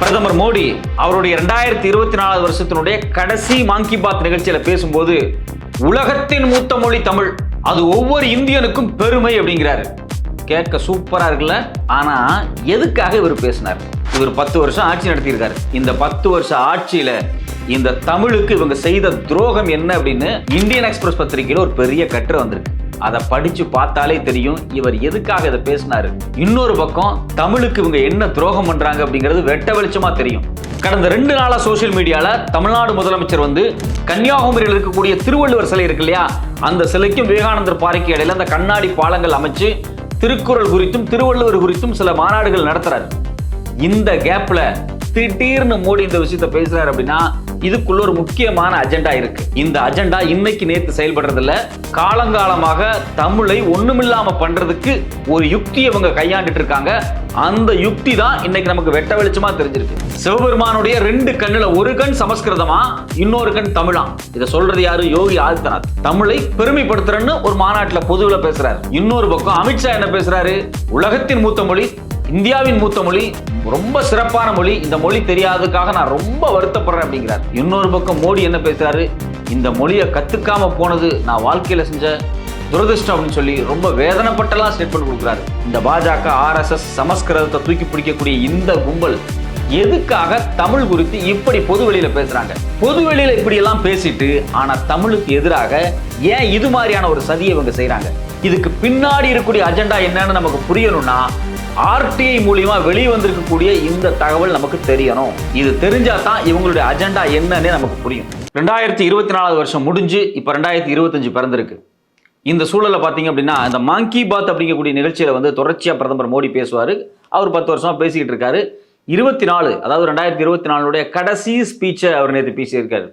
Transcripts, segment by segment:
பிரதமர் மோடி அவருடைய ரெண்டாயிரத்தி இருபத்தி நாலாவது வருஷத்தினுடைய கடைசி மாங்கி பாத் நிகழ்ச்சியில பேசும்போது உலகத்தின் மூத்த மொழி தமிழ். அது ஒவ்வொரு இந்தியனுக்கும் பெருமை அப்படிங்கிறாரு. கேட்க சூப்பரா இருக்குல்ல? ஆனா எதுக்காக இவர் பேசினார்? இவர் பத்து வருஷம் ஆட்சி நடத்தியிருக்காரு. இந்த பத்து வருஷம் ஆட்சியில இந்த தமிழுக்கு இவங்க செய்த துரோகம் என்ன அப்படின்னு இந்தியன் எக்ஸ்பிரஸ் பத்திரிகையில ஒரு பெரிய கட்டுரை வந்திருக்கு. அதை படிச்சு பார்த்தாலே தெரியும் இவர் எதுக்காக இதை பேசினாரு. இன்னொரு பக்கம் தமிழுக்கு இவங்க என்ன துரோகம் பண்றாங்க அப்படிங்கிறது வெட்ட வெளிச்சமா தெரியும். கடந்த ரெண்டு நாளா சோசியல் மீடியால தமிழ்நாடு முதலமைச்சர் வந்து கன்னியாகுமரியில் இருக்கக்கூடிய திருவள்ளுவர் சிலை இருக்கு இல்லையா? அந்த சிலைக்கும் விவேகானந்தர் பாறைக்கு இடையில அந்த கண்ணாடி பாலங்கள் அமைச்சு திருக்குறள் குறித்தும் திருவள்ளுவர் குறித்தும் சில மாநாடுகள் நடத்துறாரு. இந்த கேப்ல திடீர்னு மோடி இந்த விஷயத்த பேசுறாரு அப்படின்னா இதுக்குள்ள ஒரு முக்கியமான அஜெண்டா இருக்கு. இந்த அஜெண்டா இன்னைக்கு நேத்து செயல்படுறது இல்ல காலங்காலமாக தமிழை ஒண்ணுமில்லாம பண்றதுக்கு ஒரு யுக்தி இவங்க கையாண்டுட்டு இருக்காங்க. அந்த யுக்தி தான் இன்னைக்கு நமக்கு வெட்ட வெளிச்சமா தெரிஞ்சிருக்கு. சிவபெருமானுடைய ரெண்டு கண்ணுல ஒரு கண் சமஸ்கிருதமா இன்னொரு கண் தமிழா. இதை சொல்றது யாரு? யோகி ஆதித்யநாத் தமிழை பெருமைப்படுத்துறேன்னு ஒரு மாநாட்டுல பொதுவில் பேசுறாரு. இன்னொரு பக்கம் அமித்ஷா என்ன பேசுறாரு? உலகத்தின் மூத்த மொழி இந்தியாவின் மூத்த மொழி ரொம்ப சிறப்பான மொழி. இந்த மொழி தெரியாததுக்காக நான் ரொம்ப வருத்தப்படுறேன் அப்படிங்கிறார். இன்னொரு பக்கம் மோடி என்ன பேசுறாரு? இந்த மொழியை கத்துக்காம போனது நான் வாழ்க்கையில செஞ்ச துரதிருஷ்டம் அப்படின்னு சொல்லி ரொம்ப வேதனைப்பட்டெல்லாம் ஸ்டேட்மெண்ட் கொடுக்குறாரு. இந்த பாஜக ஆர்எஸ்எஸ் சமஸ்கிருதத்தை தூக்கி பிடிக்கக்கூடிய இந்த கும்பல் எதுக்காக தமிழ் குறித்து இப்படி பொது வெளியில பேசுறாங்க? பொது வெளியில இப்படி எல்லாம் பேசிட்டு ஆனா தமிழுக்கு எதிராக ஏன் இது மாதிரியான ஒரு சதியை இவங்க செய்யறாங்க இதுக்கு பின்னாடி இருக்கக்கூடிய அஜெண்டா என்னன்னு நமக்கு புரியணும்னா ஆர்டிஐ மூலியமா வெளியே வந்திருக்கக்கூடிய இந்த தகவல் நமக்கு தெரியணும். இது தெரிஞ்சா தான் இவங்களுடைய அஜெண்டா என்னன்னு நமக்கு புரியும். ரெண்டாயிரத்தி இருபத்தி நாலாவது வருஷம் முடிஞ்சு இப்போ ரெண்டாயிரத்தி இருபத்தஞ்சு பிறந்திருக்கு. இந்த சூழலை பார்த்தீங்க அப்படின்னா இந்த மாங்கி பாத் அப்படிங்கக்கூடிய நிகழ்ச்சியில் வந்து தொடர்ச்சியாக பிரதமர் மோடி பேசுவார். அவர் பத்து வருஷமாக பேசிக்கிட்டு இருக்காரு. இருபத்தி நாலு அதாவது ரெண்டாயிரத்தி இருபத்தி நாலுடைய கடைசி ஸ்பீச்சை அவர் நேற்று பேசியிருக்காரு.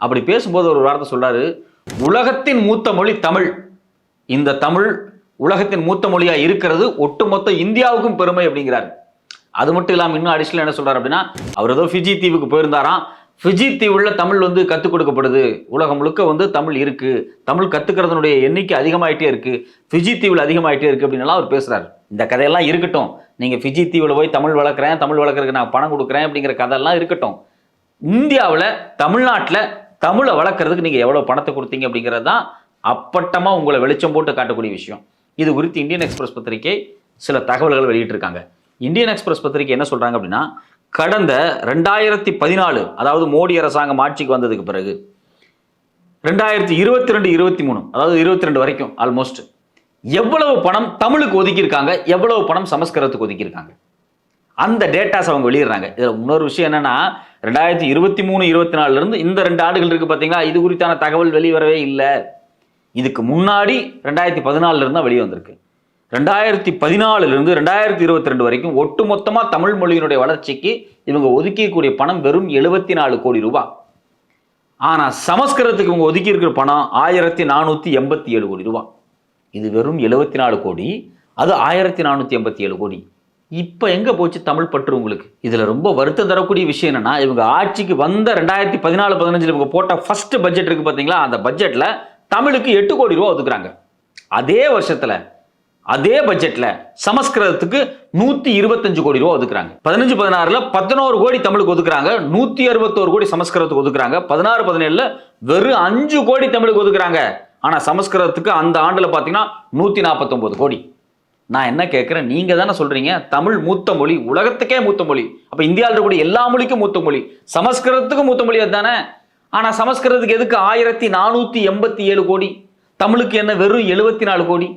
அப்படி பேசும்போது ஒரு வார்த்தை சொல்கிறார் உலகத்தின் மூத்த மொழி தமிழ். இந்த தமிழ் உலகத்தின் மூத்த மொழியா இருக்கிறது ஒட்டுமொத்த இந்தியாவுக்கும் பெருமை அப்படிங்கிறார். அது மட்டும் இல்லாமல் இன்னும் அடிஷனல் என்ன சொல்றாரு அப்படின்னா அவர் ஏதோ ஃபிஜி தீவுக்கு போயிருந்தாராம். ஃபிஜி தீவுல தமிழ் வந்து கற்றுக் கொடுக்கப்படுது. உலகம் முழுக்க வந்து தமிழ் இருக்கு. தமிழ் கத்துக்கிறதுனுடைய எண்ணிக்கை அதிகமாயிட்டே இருக்கு. ஃபிஜி தீவில் அதிகமாயிட்டே இருக்கு அப்படின்னு அவர் பேசுறாரு. இந்த கதையெல்லாம் இருக்கட்டும். நீங்க ஃபிஜி தீவில் போய் தமிழ் வளர்க்குறேன் தமிழ் வளர்க்குறதுக்கு நான் பணம் கொடுக்குறேன் அப்படிங்கிற கதையெல்லாம் இருக்கட்டும். இந்தியாவில் தமிழ்நாட்டில் தமிழை வளர்க்குறதுக்கு நீங்கள் எவ்வளோ பணத்தை கொடுத்தீங்க அப்படிங்கிறது தான் அப்பட்டமாக உங்களை வெளிச்சம் போட்டு காட்டக்கூடிய விஷயம். இது குறித்து இந்தியன் எக்ஸ்பிரஸ் பத்திரிகை சில தகவல்கள் வெளியிட்டிருக்காங்க. இந்தியன் எக்ஸ்பிரஸ் பத்திரிகை என்ன சொல்கிறாங்க அப்படின்னா கடந்த ரெண்டாயிரத்தி பதினாலு அதாவது மோடி அரசாங்கம் ஆட்சிக்கு வந்ததுக்கு பிறகு ரெண்டாயிரத்தி இருபத்தி ரெண்டு இருபத்தி மூணு அதாவது இருபத்தி ரெண்டு வரைக்கும் ஆல்மோஸ்ட் எவ்வளவு பணம் தமிழுக்கு ஒதுக்கியிருக்காங்க எவ்வளவு பணம் சமஸ்கிருதத்துக்கு ஒதுக்கியிருக்காங்க. அந்த டேட்டாஸ் அவங்க வெளியிடுறாங்க. இதில் இன்னொரு விஷயம் என்னன்னா ரெண்டாயிரத்தி இருபத்தி மூணு இருபத்தி நாலுலேருந்து இந்த ரெண்டு ஆண்டுகள் இருக்கு பார்த்தீங்களா இது குறித்தான தகவல் வெளிவரவே இல்லை. இதுக்கு முன்னாடி ரெண்டாயிரத்தி பதினாலுலேருந்து தான் வெளியே வந்திருக்கு. ரெண்டாயிரத்தி பதினாலிருந்து ரெண்டாயிரத்தி இருபத்தி ரெண்டு வரைக்கும் ஒட்டுமொத்தமாக தமிழ் மொழியினுடைய வளர்ச்சிக்கு இவங்க ஒதுக்கியக்கூடிய பணம் வெறும் எழுபத்தி நாலு கோடி ரூபாய். ஆனால் சமஸ்கிருதத்துக்கு இவங்க ஒதுக்கி இருக்கிற பணம் ஆயிரத்தி நானூற்றி எண்பத்தி ஏழு கோடி ரூபாய். இது வெறும் எழுபத்தி நாலு கோடி அது ஆயிரத்தி நானூற்றி எண்பத்தி ஏழு கோடி. இப்போ எங்கே போச்சு தமிழ் பற்று உங்களுக்கு? இதில் ரொம்ப வருத்தம் தரக்கூடிய விஷயம் என்னன்னா இவங்க ஆட்சிக்கு வந்த ரெண்டாயிரத்தி பதினாலு பதினஞ்சில் இவங்க போட்ட ஃபஸ்ட்டு பட்ஜெட் இருக்குது பார்த்தீங்களா அந்த பட்ஜெட்டில் தமிழுக்கு எட்டு கோடி ரூபா ஒதுக்குறாங்க. அதே வருஷத்தில் அதே பட்ஜெட்ல சமஸ்கிருதத்துக்கு நூத்தி இருபத்தஞ்சு கோடி ரூபா ஒதுக்குறாங்க. பதினஞ்சு பதினாறுல பதினோரு கோடி தமிழுக்கு ஒதுக்குறாங்க. நூத்தி அறுபத்தோரு கோடி சமஸ்கிருதத்துக்கு ஒதுக்குறாங்க. பதினாறு பதினேழுல வெறும் அஞ்சு கோடி தமிழுக்கு ஒதுக்குறாங்க. ஆனா சமஸ்கிருதத்துக்கு அந்த ஆண்டுல பாத்தீங்கன்னா நூத்தி நாற்பத்தொன்பது கோடி. நான் என்ன கேட்குறேன் நீங்க தானே சொல்றீங்க. தமிழ் மூத்த மொழி உலகத்துக்கே மூத்த மொழி. அப்ப இந்தியாவில் இருக்கக்கூடிய எல்லா மொழிக்கும் மூத்த மொழி. சமஸ்கிருதத்துக்கும் மூத்த மொழி அதுதானே? ஆனால் சமஸ்கிருதத்துக்கு எதுக்கு ஆயிரத்தி நானூற்றி எண்பத்தி ஏழு கோடி? தமிழுக்கு என்ன வெறும் எழுபத்தி நாலு கோடி?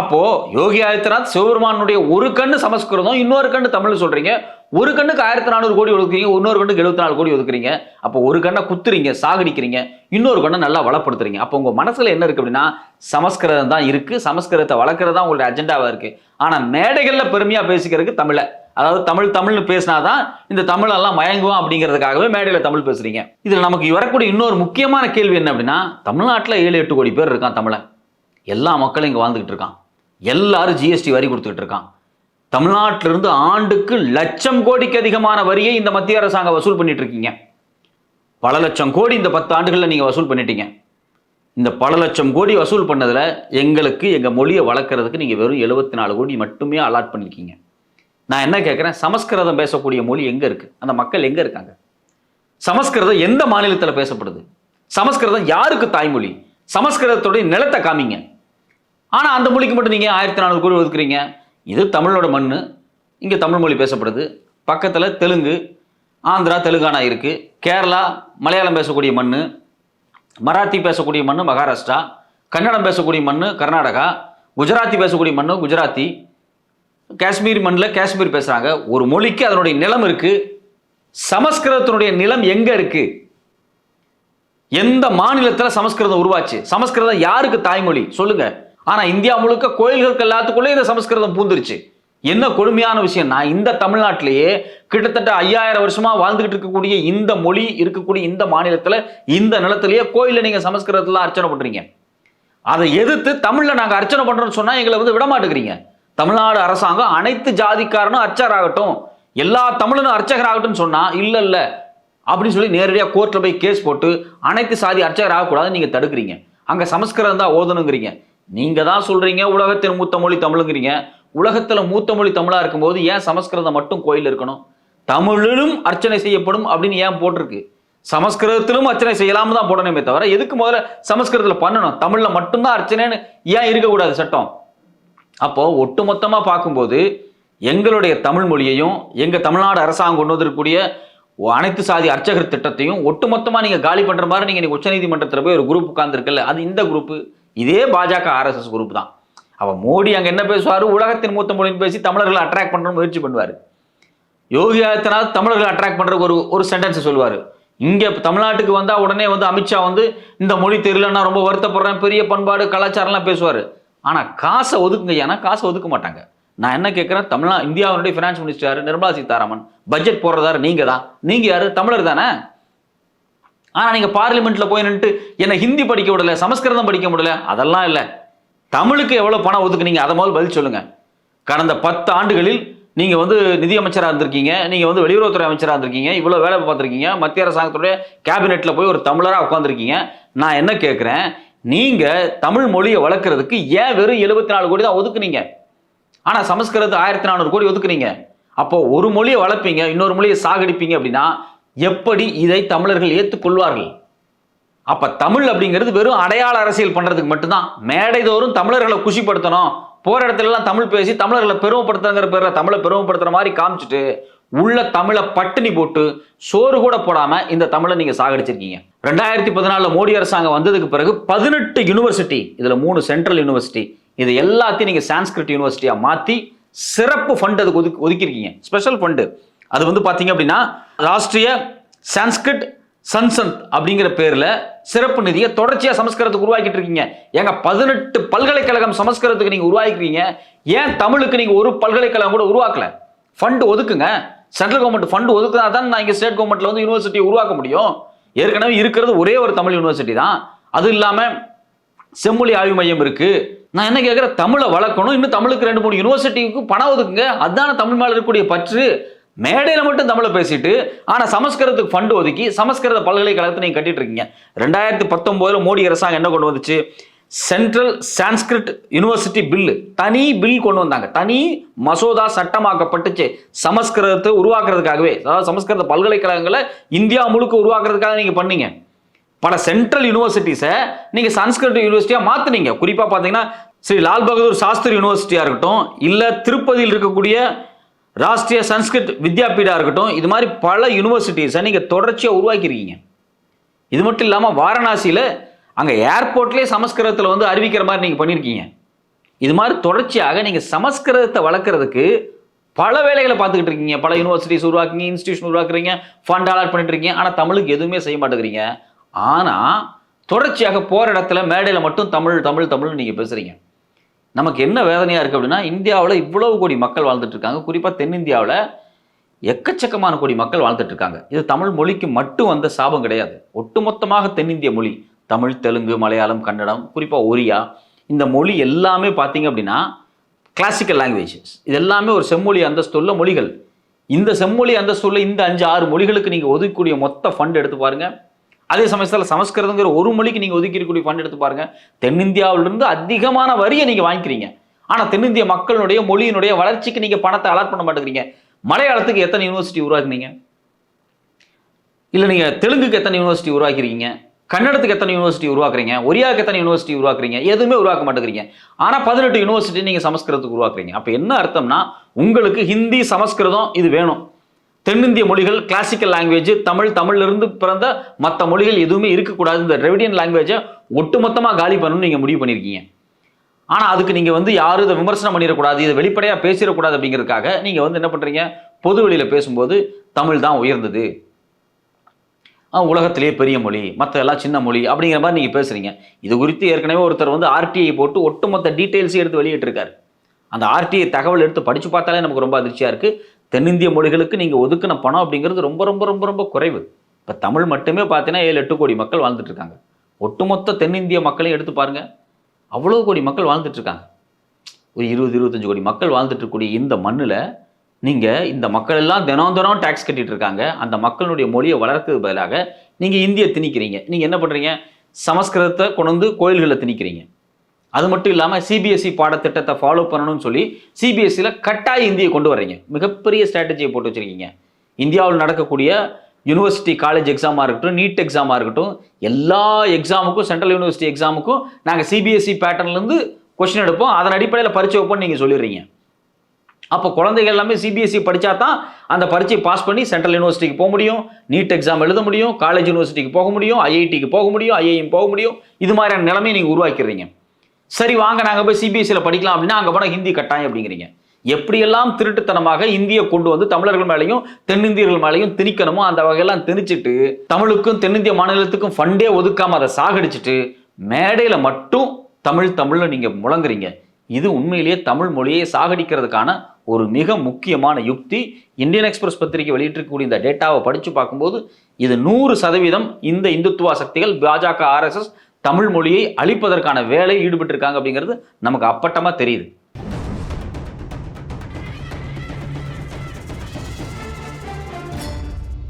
அப்போ யோகி ஆதித்யநாத் சிவபெருமானுடைய ஒரு கண்ணு சமஸ்கிருதம் இன்னொரு கண்ணு தமிழ் சொல்றீங்க. ஒரு கண்ணுக்கு ஆயிரத்தி நானூறு கோடி ஒதுக்குறீங்க இன்னொரு கண்ணுக்கு எழுபத்தி நாலு கோடி ஒதுக்குறீங்க. அப்போ ஒரு கண்ணை குத்துறீங்க சாகடிக்கிறீங்க இன்னொரு கண்ணை நல்லா வளப்படுத்துறீங்க. அப்போ உங்க மனசுல என்ன இருக்கு அப்படின்னா சமஸ்கிருதம் தான் இருக்கு சமஸ்கிருதத்தை வளர்க்கறது தான் உங்களுடைய அஜெண்டாவா இருக்கு. ஆனா மேடைகள்ல பெருமையா பேசிக்கிறதுக்கு தமிழை. அதாவது தமிழ் தமிழ்னு பேசினாதான் இந்த தமிழெல்லாம் மயங்குவோம் அப்படிங்கிறதுக்காகவே மேடையில் தமிழ் பேசுறீங்க. இதில் நமக்கு வரக்கூடிய இன்னொரு முக்கியமான கேள்வி என்ன அப்படின்னா தமிழ்நாட்டில் ஏழு எட்டு கோடி பேர் இருக்கான் தமிழன் எல்லா மக்களும் இங்கே வாழ்ந்துகிட்டு இருக்கான். எல்லாரும் ஜிஎஸ்டி வரி கொடுத்துக்கிட்டு இருக்கான். தமிழ்நாட்டிலிருந்து ஆண்டுக்கு லட்சம் கோடிக்கு அதிகமான வரியை இந்த மத்திய அரசாங்கம் வசூல் பண்ணிட்டு இருக்கீங்க. பல லட்சம் கோடி இந்த பத்து ஆண்டுகளில் நீங்கள் வசூல் பண்ணிட்டீங்க. இந்த பல லட்சம் கோடி வசூல் பண்ணதில் எங்களுக்கு எங்கள் மொழியை வளர்க்குறதுக்கு நீங்கள் வெறும் எழுபத்தி நாலு கோடி மட்டுமே அலாட் பண்ணியிருக்கீங்க நான் என்ன கேட்குறேன்? சமஸ்கிருதம் பேசக்கூடிய மொழி எங்கே இருக்குது அந்த மக்கள் எங்கே இருக்காங்க? சமஸ்கிருதம் எந்த மாநிலத்தில் பேசப்படுது? சமஸ்கிருதம் யாருக்கு தாய்மொழி? சமஸ்கிருதத்துடைய நிலத்தை காமிங்க. ஆனால் அந்த மொழிக்கு மட்டும் நீங்கள் ஆயிரத்தி நானூறு கோடி ஒதுக்குறீங்க? இது தமிழோட மண் இங்கே தமிழ் மொழி பேசப்படுது. பக்கத்தில் தெலுங்கு ஆந்திரா தெலுங்கானா இருக்குது கேரளா மலையாளம் பேசக்கூடிய மண் மராத்தி பேசக்கூடிய மண் மகாராஷ்டிரா. கன்னடம் பேசக்கூடிய மண் கர்நாடகா. குஜராத்தி பேசக்கூடிய மண் குஜராத்தி. காஷ்மீர் மண்ணில் காஷ்மீர் பேசுகிறாங்க ஒரு மொழிக்கு அதனுடைய நிலம் இருக்குது சமஸ்கிருதத்தினுடைய நிலம் எங்கே இருக்குது எந்த மாநிலத்தில் சமஸ்கிருதம் உருவாச்சு? சமஸ்கிருதம் யாருக்கு தாய்மொழி? சொல்லுங்க. ஆனால் இந்தியா முழுக்க கோயில்களுக்கு எல்லாத்துக்குள்ளே இந்த சமஸ்கிருதம் பூந்துருச்சு. என்ன கொடுமையான விஷயம்னா இந்த தமிழ்நாட்டிலேயே கிட்டத்தட்ட ஐயாயிரம் வருஷமா வாழ்ந்துகிட்டு இருக்கக்கூடிய இந்த மொழி இருக்கக்கூடிய இந்த மாநிலத்தில் இந்த நிலத்திலேயே கோயிலில் நீங்கள் சமஸ்கிருதத்தில் அர்ச்சனை பண்ணுறீங்க அதை எதிர்த்து தமிழில் நாங்கள் அர்ச்சனை பண்ணுறோம்னு சொன்னால் எங்களை வந்து விட மாட்டேங்கிறீங்க தமிழ்நாடு அரசாங்கம் அனைத்து ஜாதிக்காரனும் அர்ச்சகராகட்டும் எல்லா தமிழனும் அர்ச்சகராகட்டும் சொன்னா இல்ல இல்ல அப்படின்னு சொல்லி நேரடியாக கோர்ட்டில் போய் கேஸ் போட்டு அனைத்து சாதி அர்ச்சகர் ஆகக்கூடாதுன்னு நீங்கள் தடுக்கிறீங்க. அங்கே சமஸ்கிருதம் தான் ஓதணுங்கிறீங்க. நீங்கள் தான் சொல்கிறீங்க உலகத்தின் மூத்த மொழி தமிழுங்கிறீங்க. உலகத்தில் மூத்த மொழி தமிழாக இருக்கும்போது ஏன் சமஸ்கிருதம் மட்டும் கோயில் இருக்கணும்? தமிழிலும் அர்ச்சனை செய்யப்படும் அப்படின்னு ஏன் போட்டிருக்கு? சமஸ்கிருதத்திலும் அர்ச்சனை செய்யலாம்னு தான் போடணுமே தவிர எதுக்கு முதல்ல சமஸ்கிருதத்தில் பண்ணணும்? தமிழில் மட்டும்தான் அர்ச்சனைன்னு ஏன் இருக்கக்கூடாது சட்டம்? அப்போ ஒட்டுமொத்தமாக பார்க்கும்போது எங்களுடைய தமிழ் மொழியையும் எங்கள் தமிழ்நாடு அரசாங்கம் கொண்டு வந்திருக்கக்கூடிய அனைத்து சாதி அர்ச்சகர் திட்டத்தையும் ஒட்டுமொத்தமாக நீங்கள் காலி பண்ணுற மாதிரி நீங்கள் நீங்கள் உச்சநீதிமன்றத்தில் போய் ஒரு குரூப் உட்காந்துருக்கல அது இந்த குரூப்பு இதே பாஜக ஆர்எஸ்எஸ் குரூப் தான். அவ மோடி அங்கே என்ன பேசுவார்? உலகத்தின் மூத்த மொழின்னு பேசி தமிழர்களை அட்ராக்ட் பண்ணுற முயற்சி பண்ணுவார். யோகி ஆதித்யநாத் தமிழர்களை அட்ராக்ட் பண்ணுற ஒரு ஒரு சென்டென்ஸை சொல்லுவார். இங்கே தமிழ்நாட்டுக்கு வந்தால் உடனே வந்து அமித்ஷா வந்து இந்த மொழி தெரியலன்னா ரொம்ப வருத்தப்படுறேன் பெரிய பண்பாடு கலாச்சாரம்லாம் பேசுவார். ஆனால் காசை ஒதுக்குங்க ஏன்னா காசை ஒதுக்க மாட்டாங்க. நான் என்ன கேட்குறேன் தமிழ்நா இந்தியாவுடைய finance minister Nirmala Sitharaman budget போடுறதாரு நீங்கள் தான் நீங்கள் யார்? தமிழர் தானே? ஆனால் நீங்கள் பார்லிமெண்ட்டில் போய் நின்றுட்டு என்னை ஹிந்தி படிக்க விடல சமஸ்கிருதம் படிக்க முடியல அதெல்லாம் இல்லை. தமிழுக்கு எவ்வளோ பணம் ஒதுக்குனீங்க? அதை முதல் பதில் சொல்லுங்கள் கடந்த பத்து ஆண்டுகளில் நீங்கள் வந்து நிதியமைச்சராக இருந்திருக்கீங்க நீங்கள் வந்து வெளியுறவுத்துறை அமைச்சராக இருந்திருக்கீங்க இவ்வளோ வேலை பார்த்துருக்கீங்க மத்திய அரசாங்கத்துடைய கேபினெட்டில் போய் ஒரு தமிழராக உட்காந்துருக்கீங்க நான் என்ன கேட்குறேன் நீங்க தமிழ் மொழியை வளர்க்குறதுக்கு ஏன் வெறும் எழுபத்தி நாலு கோடி தான் ஒதுக்குனீங்க? ஆனா சமஸ்கிருதத்தை ஆயிரத்தி நானூறு கோடி ஒதுக்குறீங்க அப்போ ஒரு மொழியை வளர்ப்பீங்க இன்னொரு மொழியை சாகடிப்பீங்க அப்படின்னா எப்படி இதை தமிழர்கள் ஏற்றுக்கொள்வார்கள் அப்ப தமிழ் அப்படிங்கிறது வெறும் அடையாள அரசியல் பண்றதுக்கு மட்டும்தான். மேடைதோறும் தமிழர்களை குஷிப்படுத்தணும். போகிற இடத்துலலாம் தமிழ் பேசி தமிழர்களை பெருமைப்படுத்துறங்கிற பேரில் தமிழை பெருமைப்படுத்துற மாதிரி காமிச்சிட்டு உள்ள தமிழை பட்டினி போட்டு சோறு கூட போடாமல் இந்த தமிழை நீங்கள் சாகடிச்சிருக்கீங்க. ரெண்டாயிரத்தி பதினாலில் மோடி அரசாங்கம் வந்ததுக்கு பிறகு பதினெட்டு யூனிவர்சிட்டி இதில் மூணு சென்ட்ரல் யூனிவர்சிட்டி இது எல்லாத்தையும் நீங்கள் சான்ஸ்கிரிட் யூனிவர்சிட்டியாக மாற்றி சிறப்பு ஃபண்ட் அதுக்கு ஒதுக்கி ஒதுக்கியிருக்கீங்க. ஸ்பெஷல் ஃபண்டு அது வந்து பார்த்தீங்க அப்படின்னா ராஷ்ட்ரிய சான்ஸ்கிரிட் சன்சந்த் அப்படிங்கிற பேர்ல சிறப்பு நிதியை தொடர்ச்சியா சமஸ்கிருதத்துக்கு உருவாக்கிட்டு இருக்கீங்க. ஏங்க பதினெட்டு பல்கலைக்கழகம் சமஸ்கிருதத்துக்கு நீங்க உருவாக்கிக்கிறீங்க ஏன் தமிழுக்கு நீங்க ஒரு பல்கலைக்கழகம் கூட உருவாக்கல? ஃபண்ட் ஒதுக்குங்க. சென்ட்ரல் கவர்மெண்ட் ஃபண்ட் ஒதுக்குனா தான் நான் இங்க ஸ்டேட் கவர்மெண்ட்ல வந்து யூனிவர்சிட்டியை உருவாக்க முடியும். ஏற்கனவே இருக்கிறது ஒரே ஒரு தமிழ் யூனிவர்சிட்டி தான். அது இல்லாம செம்மொழி ஆய்வு மையம் இருக்கு. நான் என்ன கேட்குறேன் தமிழை வளர்க்கணும். இன்னும் தமிழுக்கு ரெண்டு மூணு யூனிவர்சிட்டிக்கு பணம் ஒதுக்குங்க. அதுதான தமிழ் மேல இருக்கக்கூடிய பற்று. மேடையில் மட்டும் தமிழை பேசிட்டு ஆனால் சமஸ்கிருதத்துக்கு ஃபண்டு ஒதுக்கி சமஸ்கிருத பல்கலைக்கழகத்தை நீங்கள் கட்டிட்டு இருக்கீங்க. ரெண்டாயிரத்தி பத்தொம்போதில் மோடி அரசாங்கம் என்ன கொண்டு வந்துச்சு? சென்ட்ரல் சான்ஸ்கிரிட் யூனிவர்சிட்டி பில்லு தனி பில் கொண்டு வந்தாங்க. தனி மசோதா சட்டமாக்கப்பட்டுச்சு. சமஸ்கிருதத்தை உருவாக்குறதுக்காகவே அதாவது சமஸ்கிருத பல்கலைக்கழகங்களை இந்தியா முழுக்க உருவாக்குறதுக்காக நீங்கள் பண்ணீங்க. பல சென்ட்ரல் யூனிவர்சிட்டிஸை நீங்கள் சன்ஸ்கிருத் யூனிவர்சிட்டியாக மாற்றுனீங்க குறிப்பாக பார்த்தீங்கன்னா ஸ்ரீ லால் பகதூர் சாஸ்திரி யூனிவர்சிட்டியாக இருக்கட்டும் இல்லை திருப்பதியில் இருக்கக்கூடிய ராஷ்டிரிய சன்ஸ்கிருத் வித்யாபீடா இருக்கட்டும் இது மாதிரி பல யூனிவர்சிட்டிஸை நீங்கள் தொடர்ச்சியாக உருவாக்கியிருக்கீங்க. இது மட்டும் இல்லாமல் வாரணாசியில் அங்கே ஏர்போர்ட்லேயே சமஸ்கிருதத்தில் வந்து அறிவிக்கிற மாதிரி நீங்கள் பண்ணியிருக்கீங்க. இது மாதிரி தொடர்ச்சியாக நீங்கள் சமஸ்கிருதத்தை வளர்க்குறதுக்கு பல வேலைகளை பார்த்துக்கிட்டு இருக்கீங்க. பல யூனிவர்சிட்டிஸ் உருவாக்குங்க இன்ஸ்டியூஷன் உருவாக்குறீங்க ஃபண்ட் அலாட் பண்ணிட்டு இருக்கீங்க. ஆனால் தமிழுக்கு எதுவுமே செய்ய மாட்டேங்கிறீங்க. ஆனால் தொடர்ச்சியாக போகிற இடத்துல மேடையில் மட்டும் தமிழ் தமிழ் தமிழ்னு நீங்கள் பேசுகிறீங்க நமக்கு என்ன வேதனையாக இருக்குது அப்படின்னா இந்தியாவில் இவ்வளவு கோடி மக்கள் வாழ்ந்துட்டு இருக்காங்க. குறிப்பாக தென்னிந்தியாவில் எக்கச்சக்கமான கோடி மக்கள் வாழ்ந்துட்டு இருக்காங்க. இது தமிழ் மொழிக்கு மட்டும் வந்த சாபம் கிடையாது. ஒட்டுமொத்தமாக தென்னிந்திய மொழி தமிழ் தெலுங்கு மலையாளம் கன்னடம் குறிப்பாக ஒரியா இந்த மொழி எல்லாமே பார்த்தீங்க அப்படின்னா கிளாசிக்கல் லாங்குவேஜஸ் இது எல்லாமே ஒரு செம்மொழி அந்தஸ்துள்ள மொழிகள். இந்த செம்மொழி அந்தஸ்துள்ள இந்த அஞ்சு ஆறு மொழிகளுக்கு நீங்கள் ஒதுக்கக்கூடிய மொத்த ஃபண்ட் எடுத்து பாருங்கள் அதே சமயத்தில் சமஸ்கிருதங்கிற ஒரு மொழிக்கு நீங்கள் ஒதுக்கி இருக்கக்கூடிய ஃபண்ட் எடுத்து பாருங்கள் தென்னிந்தியாவிலிருந்து அதிகமான வரியை நீங்கள் வாங்கிக்கிறீங்க. ஆனால் தென்னிந்திய மக்களுடைய மொழியினுடைய வளர்ச்சிக்கு நீங்கள் பணத்தை அலாட் பண்ண மாட்டேங்கிறீங்க. மலையாளத்துக்கு எத்தனை யூனிவர்சிட்டி உருவாக்குனீங்க? இல்லை நீங்கள் தெலுங்குக்கு எத்தனை யூனிவர்சிட்டி உருவாக்கிறீங்க கன்னடத்துக்கு எத்தனை யூனிவர்சிட்டி உருவாக்குறீங்க? ஒரியாவுக்கு எத்தனை யூனிவர்சிட்டி உருவாக்குறீங்க? எதுவுமே உருவாக்க மாட்டேங்கிறீங்க. ஆனால் பதினெட்டு யூனிவர்சிட்டி நீங்கள் சமஸ்கிருதத்துக்கு உருவாக்குறீங்க. அப்போ என்ன அர்த்தம்னா உங்களுக்கு ஹிந்தி சமஸ்கிருதம் இது வேணும். தென்னிந்திய மொழிகள் கிளாசிக்கல் லாங்குவேஜ் தமிழ் தமிழ்லேருந்து பிறந்த மற்ற மொழிகள் எதுவுமே இருக்கக்கூடாது. இந்த ரெவிடியன் லாங்குவேஜை ஒட்டுமொத்தமாக காலி பண்ணணும்னு நீங்கள் முடிவு பண்ணியிருக்கீங்க. ஆனால் அதுக்கு நீங்கள் வந்து யாரும் இதை விமர்சனம் பண்ணிடக்கூடாது இதை வெளிப்படையாக பேசிடக்கூடாது அப்படிங்கிறதுக்காக நீங்கள் வந்து என்ன பண்ணுறீங்க பொது வெளியில் பேசும்போது தமிழ் தான் உயர்ந்தது. உலகத்திலேயே பெரிய மொழி மற்ற எல்லாம் சின்ன மொழி அப்படிங்கிற மாதிரி நீங்கள் பேசுகிறீங்க இது குறித்து ஏற்கனவே ஒருத்தர் வந்து ஆர்டிஐ போட்டு ஒட்டுமொத்த டீட்டெயில்ஸையும் எடுத்து வெளியிட்டிருக்காரு. அந்த ஆர்டிஐ தகவல் எடுத்து படித்து பார்த்தாலே நமக்கு ரொம்ப அதிர்ச்சியாக இருக்குது தென்னிந்திய மொழிகளுக்கு நீங்கள் ஒதுக்கின பணம் அப்படிங்கிறது ரொம்ப ரொம்ப ரொம்ப ரொம்ப குறைவு. இப்போ தமிழ் மட்டுமே பார்த்தீங்கன்னா ஏழு எட்டு கோடி மக்கள் வாழ்ந்துட்டுருக்காங்க. ஒட்டுமொத்த தென்னிந்திய மக்களையும் எடுத்து பாருங்கள் அவ்வளோ கோடி மக்கள் வாழ்ந்துட்டுருக்காங்க. ஒரு இருபது இருபத்தஞ்சு கோடி மக்கள் வாழ்ந்துட்டுருக்கூடிய இந்த மண்ணில் நீங்கள் இந்த மக்கள் எல்லாம் தினம் தினம் டேக்ஸ் கட்டிகிட்டு இருக்காங்க அந்த மக்களுடைய மொழியை வளர்க்கிறது பதிலாக நீங்கள் இந்தியை திணிக்கிறீங்க. நீங்கள் என்ன பண்ணுறீங்க சமஸ்கிருதத்தை கொண்டு வந்து கோயில்களில் திணிக்கிறீங்க. அது மட்டும் இல்லாமல் சிபிஎஸ்சி பாடத்திட்டத்தை ஃபாலோ பண்ணணும்னு சொல்லி சிபிஎஸ்சியில் கட்டாய இந்தியை கொண்டு வர்றீங்க. மிகப்பெரிய ஸ்ட்ராட்டஜியை போட்டு வச்சுருக்கீங்க. இந்தியாவில் நடக்கக்கூடிய யூனிவர்சிட்டி காலேஜ் எக்ஸாமாக இருக்கட்டும் நீட் எக்ஸாமாக இருக்கட்டும் எல்லா எக்ஸாமுக்கும் சென்ட்ரல் யூனிவர்சிட்டி எக்ஸாமுக்கும் நாங்கள் சிபிஎஸ்சி பேட்டர்ன்லேருந்து கொஷின் எடுப்போம். அதன் அடிப்படையில் பரீட்சை வைப்போம்னு நீங்கள் சொல்லிடுறீங்க. அப்போ குழந்தைகள் எல்லாமே சிபிஎஸ்சி படித்தா தான் அந்த பரீட்சை பாஸ் பண்ணி சென்ட்ரல் யூனிவர்சிட்டிக்கு போக முடியும். நீட் எக்ஸாம் எழுத முடியும். காலேஜ் யூனிவர்சிட்டிக்கு போக முடியும். ஐஐடிக்கு போக முடியும். ஐஐஎம் போக முடியும். இது மாதிரியான நிலைமையை நீங்கள் உருவாக்கிறீங்க சரி வாங்க நாங்கள் போய் சிபிஎஸ்சியில் படிக்கலாம் அப்படின்னா அங்கே போனால் ஹிந்தி கட்டாயம் அப்படிங்கிறீங்க. எப்படியெல்லாம் திருட்டுத்தனமாக இந்தியை கொண்டு வந்து தமிழர்கள் மேலேயும் தென்னிந்தியர்கள் மேலேயும் திணிக்கணுமோ அந்த வகையெல்லாம் திணிச்சிட்டு தமிழுக்கும் தென்னிந்திய மாநிலத்துக்கும் ஃபண்டே ஒதுக்காமல் அதை சாகடிச்சிட்டு மேடையில் மட்டும் தமிழ் தமிழில் நீங்கள் முழங்குறீங்க. இது உண்மையிலேயே தமிழ் மொழியை சாகடிக்கிறதுக்கான ஒரு மிக முக்கியமான யுக்தி. இந்தியன் எக்ஸ்பிரஸ் பத்திரிகை வெளியிட்டிருக்கக்கூடிய இந்த டேட்டாவை படித்து பார்க்கும்போது இது நூறு சதவீதம் இந்த இந்துத்துவ சக்திகள் பாஜக ஆர்எஸ்எஸ் தமிழ் மொழியை அழிப்பதற்கான வேலை ஈடுபட்டிருக்காங்க அப்படிங்கிறது நமக்கு அப்பட்டமாக தெரியுது.